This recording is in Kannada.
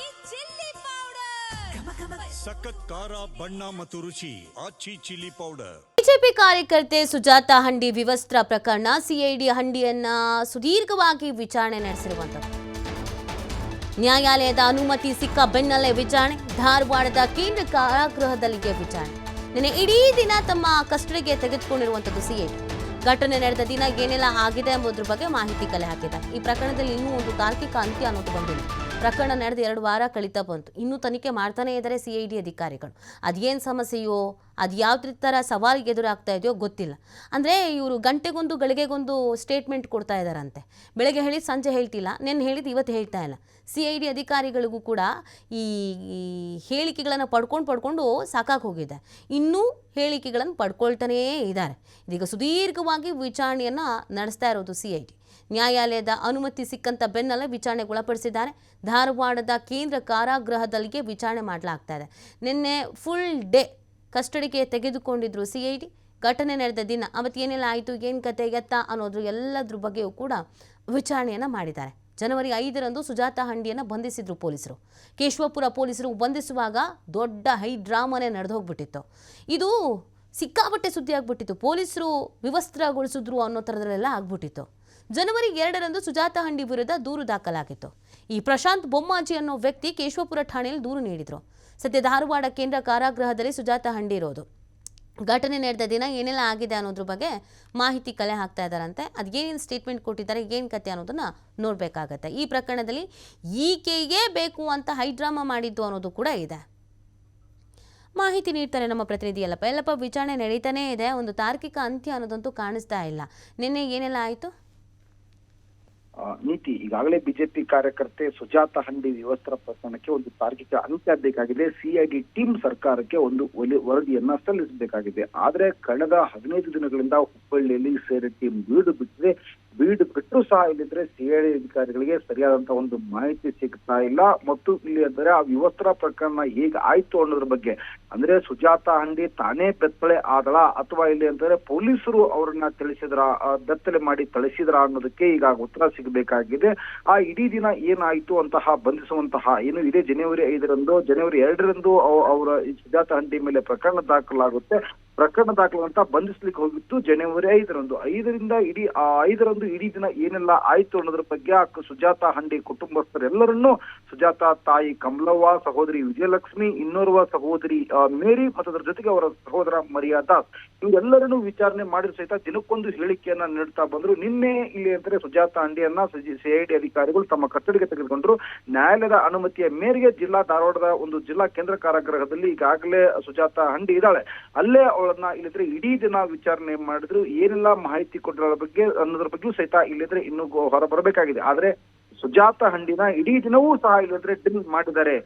ಆಚಿ ಚಿಲ್ಲಿ ಪೌಡರ್. ಸಖತ್ ಖಾರ ಬಣ್ಣ ಮತ್ತು ರುಚಿ ಆಚಿ ಚಿಲ್ಲಿ ಪೌಡರ್. ಬಿಜೆಪಿ ಕಾರ್ಯಕರ್ತೆ ಸುಜಾತ ಹಂಡಿ ವಿವಸ್ತ್ರ ಪ್ರಕರಣ ಸಿಐಡಿ ಹಂಡಿಯನ್ನ ಸುದೀರ್ಘವಾಗಿ ವಿಚಾರಣೆ ನಡೆಸಿರುವಂಥದ್ದು ನ್ಯಾಯಾಲಯದ ಅನುಮತಿ ಸಿಕ್ಕ ಬೆನ್ನಲ್ಲೇ ವಿಚಾರಣೆ ಧಾರವಾಡದ ಕೇಂದ್ರ ಕಾರಾಗೃಹದಲ್ಲಿಗೆ ವಿಚಾರಣೆ. ನಿನ್ನೆ ಇಡೀ ದಿನ ತಮ್ಮ ಕಸ್ಟಡಿಗೆ ತೆಗೆದುಕೊಂಡಿರುವಂಥದ್ದು ಸಿಐಡಿ. ಘಟನೆ ನಡೆದ ದಿನ ಏನೆಲ್ಲ ಆಗಿದೆ ಎಂಬುದ್ರ ಬಗ್ಗೆ ಮಾಹಿತಿ ಕಲೆ ಹಾಕಿದ್ದಾರೆ. ಈ ಪ್ರಕರಣದಲ್ಲಿ ಇನ್ನೂ ಒಂದು ತಾರ್ಕಿಕ ಅಂತ್ಯ ಅನ್ನೋದು ಬಂದಿಲ್ಲ. ಪ್ರಕರಣ ನಡೆದು ಎರಡು ವಾರ ಕಳೀತಾ ಬಂತು. ಇನ್ನೂ ತನಿಖೆ ಮಾಡ್ತಾನೇ ಇದ್ದಾರೆ ಸಿ ಐ ಡಿ ಅಧಿಕಾರಿಗಳು. ಅದೇನು ಸಮಸ್ಯೆಯೋ, ಅದು ಯಾವ ಥರ ಸವಾಲಿಗೆ ಎದುರಾಗ್ತಾ ಇದೆಯೋ ಗೊತ್ತಿಲ್ಲ. ಅಂದರೆ ಇವರು ಗಂಟೆಗೊಂದು ಗಳಿಗೆಗೊಂದು ಸ್ಟೇಟ್ಮೆಂಟ್ ಕೊಡ್ತಾ ಇದ್ದಾರಂತೆ. ಬೆಳಗ್ಗೆ ಹೇಳಿದ, ಸಂಜೆ ಹೇಳ್ತಿಲ್ಲ. ನೆನ್ನೆ ಹೇಳಿದ್ದು ಇವತ್ತು ಹೇಳ್ತಾ ಇಲ್ಲ. ಸಿ ಐ ಡಿ ಅಧಿಕಾರಿಗಳಿಗೂ ಕೂಡ ಈ ಹೇಳಿಕೆಗಳನ್ನು ಪಡ್ಕೊಂಡು ಪಡ್ಕೊಂಡು ಸಾಕಾಗಿ ಹೋಗಿದೆ. ಇನ್ನೂ ಹೇಳಿಕೆಗಳನ್ನು ಪಡ್ಕೊಳ್ತಾನೇ ಇದ್ದಾರೆ. ಇದೀಗ ಸುದೀರ್ಘವಾಗಿ ವಿಚಾರಣೆಯನ್ನು ನಡೆಸ್ತಾ ಇರೋದು ಸಿ ಐ ಡಿ ನ್ಯಾಯಾಲಯದ ಅನುಮತಿ ಸಿಕ್ಕಂತ ಬೆನ್ನಲ್ಲೇ ವಿಚಾರಣೆಗೆ ಒಳಪಡಿಸಿದ್ದಾರೆ ಧಾರವಾಡದ ಕೇಂದ್ರ ಕಾರಾಗೃಹದಲ್ಲಿಗೆ ವಿಚಾರಣೆ ಮಾಡಲಾಗ್ತಾ ಇದೆ. ನಿನ್ನೆ ಫುಲ್ ಡೇ ಕಸ್ಟಡಿಗೆ ತೆಗೆದುಕೊಂಡಿದ್ರು ಸಿ ಐ ಡಿ. ಘಟನೆ ನಡೆದ ದಿನ ಅವತ್ತು ಏನೆಲ್ಲ ಆಯಿತು, ಏನು ಕತೆ, ಎತ್ತ ಅನ್ನೋದ್ರ ಎಲ್ಲದ್ರ ಬಗ್ಗೆಯೂ ಕೂಡ ವಿಚಾರಣೆಯನ್ನು ಮಾಡಿದ್ದಾರೆ. ಜನವರಿ ಐದರಂದು ಸುಜಾತ ಹಂಡಿಯನ್ನು ಬಂಧಿಸಿದ್ರು ಪೊಲೀಸರು. ಕೇಶವಪುರ ಪೊಲೀಸರು ಬಂಧಿಸುವಾಗ ದೊಡ್ಡ ಹೈ ಡ್ರಾಮಾನೇ ನಡೆದು ಹೋಗ್ಬಿಟ್ಟಿತ್ತು ಇದು ಸಿಕ್ಕಾಪಟ್ಟೆ ಸುದ್ದಿ ಆಗ್ಬಿಟ್ಟಿತ್ತು ಪೊಲೀಸರು ವಿವಸ್ತ್ರಗೊಳಿಸಿದ್ರು ಅನ್ನೋ ಥರದಲ್ಲೆಲ್ಲ ಆಗ್ಬಿಟ್ಟಿತ್ತು. ಜನವರಿ ಎರಡರಂದು ಸುಜಾತ ಹಂಡಿ ವಿರುದ್ಧ ದೂರು ದಾಖಲಾಗಿತ್ತು. ಈ ಪ್ರಶಾಂತ್ ಬೊಮ್ಮಾಜಿ ಅನ್ನೋ ವ್ಯಕ್ತಿ ಕೇಶವಪುರ ಠಾಣೆಯಲ್ಲಿ ದೂರು ನೀಡಿದ್ರು. ಸದ್ಯ ಧಾರವಾಡ ಕೇಂದ್ರ ಕಾರಾಗೃಹದಲ್ಲಿ ಸುಜಾತ ಹಂಡಿ ಇರೋದು. ಘಟನೆ ನಡೆದ ದಿನ ಏನೆಲ್ಲ ಆಗಿದೆ ಅನ್ನೋದ್ರ ಬಗ್ಗೆ ಮಾಹಿತಿ ಕಲೆ ಹಾಕ್ತಾ ಇದ್ದಾರಂತೆ ಅದು ಏನೇನು ಸ್ಟೇಟ್ಮೆಂಟ್ ಕೊಟ್ಟಿದ್ದಾರೆ, ಏನು ಕತೆ ಅನ್ನೋದನ್ನು ನೋಡಬೇಕಾಗತ್ತೆ. ಈ ಪ್ರಕರಣದಲ್ಲಿ ಈಕೆಗೆ ಬೇಕು ಅಂತ ಹೈಡ್ರಾಮಾ ಮಾಡಿದ್ದು ಅನ್ನೋದು ಕೂಡ ಇದೆ. ಮಾಹಿತಿ ನೀಡ್ತಾರೆ ನಮ್ಮ ಪ್ರತಿನಿಧಿ ಯಲ್ಲಪ್ಪ. ಯಲ್ಲಪ್ಪ, ವಿಚಾರಣೆ ನಡೀತಾನೇ ಇದೆ. ಒಂದು ತಾರ್ಕಿಕ ಅಂತ್ಯ ಅನ್ನೋದಂತೂ ಕಾಣಿಸ್ತಾ ಇಲ್ಲ. ನಿನ್ನೆ ಏನೆಲ್ಲ ಆಯಿತು? ನೀತಿ ಈಗಾಗಲೇ ಬಿಜೆಪಿ ಕಾರ್ಯಕರ್ತೆ ಸುಜಾತ ಹಂಡಿ ವಿವಸ್ತ್ರ ಪ್ರಕರಣಕ್ಕೆ ಒಂದು ತಾರ್ಕಿಕ ಅಂತ್ಯ ಬೇಕಾಗಿದೆ ಸಿಐಡಿ ಟೀಮ್ ಸರ್ಕಾರಕ್ಕೆ ಒಂದು ವರದಿಯನ್ನ ಸಲ್ಲಿಸಬೇಕಾಗಿದೆ. ಆದ್ರೆ ಕಳೆದ ಹದಿನೈದು ದಿನಗಳಿಂದ ಹುಬ್ಬಳ್ಳಿಯಲ್ಲಿ ಸೇರಿ ಟೀಮ್ ಬೀಡು ಬಿಟ್ಟಿದೆ. ಬೀಡು ಬಿಟ್ಟು ಸಹ ಇಲ್ಲಿದ್ರೆ ಸಿಐಡಿ ಅಧಿಕಾರಿಗಳಿಗೆ ಸರಿಯಾದಂತಹ ಒಂದು ಮಾಹಿತಿ ಸಿಗ್ತಾ ಇಲ್ಲ. ಮತ್ತು ಇಲ್ಲಿ ಅಂದರೆ ಆ ವಿವಸ್ತ್ರ ಪ್ರಕರಣ ಹೇಗೆ ಆಯ್ತು ಅನ್ನೋದ್ರ ಬಗ್ಗೆ. ಅಂದ್ರೆ ಸುಜಾತ ಹಂಡಿ ತಾನೇ ಬೆತ್ತಳೆ ಆದಳ ಅಥವಾ ಇಲ್ಲಿ ಅಂತಂದ್ರೆ ಪೊಲೀಸರು ಅವರನ್ನ ತಿಳಿಸಿದ್ರ ಬೆತ್ತಲೆ ಮಾಡಿ ತಳಿಸಿದ್ರ ಅನ್ನೋದಕ್ಕೆ ಈಗ ಉತ್ತರ ಸಿಗಬೇಕಾಗಿದೆ ಆ ಇಡೀ ದಿನ ಏನಾಯ್ತು ಅಂತಹ ಬಂಧಿಸುವಂತಹ ಏನು ಇದೆ? ಜನವರಿ ಐದರಂದು, ಜನವರಿ ಎರಡರಂದು ಅವ- ಅವರ ಸುಜಾತ ಹಂಡಿ ಮೇಲೆ ಪ್ರಕರಣ ದಾಖಲಾಗುತ್ತೆ. ಪ್ರಕರಣ ದಾಖಲಾದಂತ ಬಂಧಿಸ್ಲಿಕ್ಕೆ ಹೋಗಿತ್ತು. ಜನವರಿ ಐದರಂದು. ಐದರಿಂದ ಇಡೀ, ಆ ಐದರಂದು ಇಡೀ ದಿನ ಏನೆಲ್ಲ ಆಯ್ತು ಅನ್ನೋದ್ರ ಬಗ್ಗೆ ಆ ಸುಜಾತ ಹಂಡಿ ಕುಟುಂಬಸ್ಥರೆಲ್ಲರನ್ನೂ, ಸುಜಾತ ತಾಯಿ ಕಮಲವ್ವ, ಸಹೋದರಿ ವಿಜಯಲಕ್ಷ್ಮಿ, ಇನ್ನೋರ್ವ ಸಹೋದರಿ ಮೇರಿ ಮತ್ತು ಅದರ ಜೊತೆಗೆ ಅವರ ಸಹೋದರ ಮರಿಯಾ ದಾಸ್. ಇವರೆಲ್ಲರನ್ನು ವಿಚಾರಣೆ ಮಾಡಿದ್ರು ಸಹಿತ ದಿನಕ್ಕೊಂದು ಹೇಳಿಕೆಯನ್ನ ನೀಡ್ತಾ ಬಂದ್ರು. ನಿನ್ನೆ ಇಲ್ಲಿ ಅಂತಾರೆ ಸುಜಾತ ಹಂಡಿಯನ್ನ ಸಿಐಡಿ ಅಧಿಕಾರಿಗಳು ತಮ್ಮ ಕಸ್ಟಡಿಗೆ ತೆಗೆದುಕೊಂಡ್ರು. ನ್ಯಾಯಾಲಯದ ಅನುಮತಿಯ ಮೇರೆಗೆ ಜಿಲ್ಲಾ ಧಾರವಾಡದ ಒಂದು ಜಿಲ್ಲಾ ಕೇಂದ್ರ ಕಾರಾಗೃಹದಲ್ಲಿ ಈಗಾಗಲೇ ಸುಜಾತ ಹಂಡಿ ಇದ್ದಾಳೆ. ಅಲ್ಲೇ ಅವಳನ್ನ ಇಲ್ಲದ್ರೆ ಇಡೀ ದಿನ ವಿಚಾರಣೆ ಮಾಡಿದ್ರು ಏನೆಲ್ಲ ಮಾಹಿತಿ ಕೊಟ್ಟರ ಬಗ್ಗೆ ಅನ್ನೋದ್ರ ಬಗ್ಗೆಯೂ ಸಹಿತ ಇಲ್ಲದ್ರೆ ಇನ್ನೂ ಹೊರ ಬರಬೇಕಾಗಿದೆ. ಆದ್ರೆ ಸುಜಾತ ಹಂಡಿನ ಇಡೀ ದಿನವೂ ಸಹ ಇಲ್ಲದ್ರೆ ಡಿಲ್ ಮಾಡಿದ್ದಾರೆ.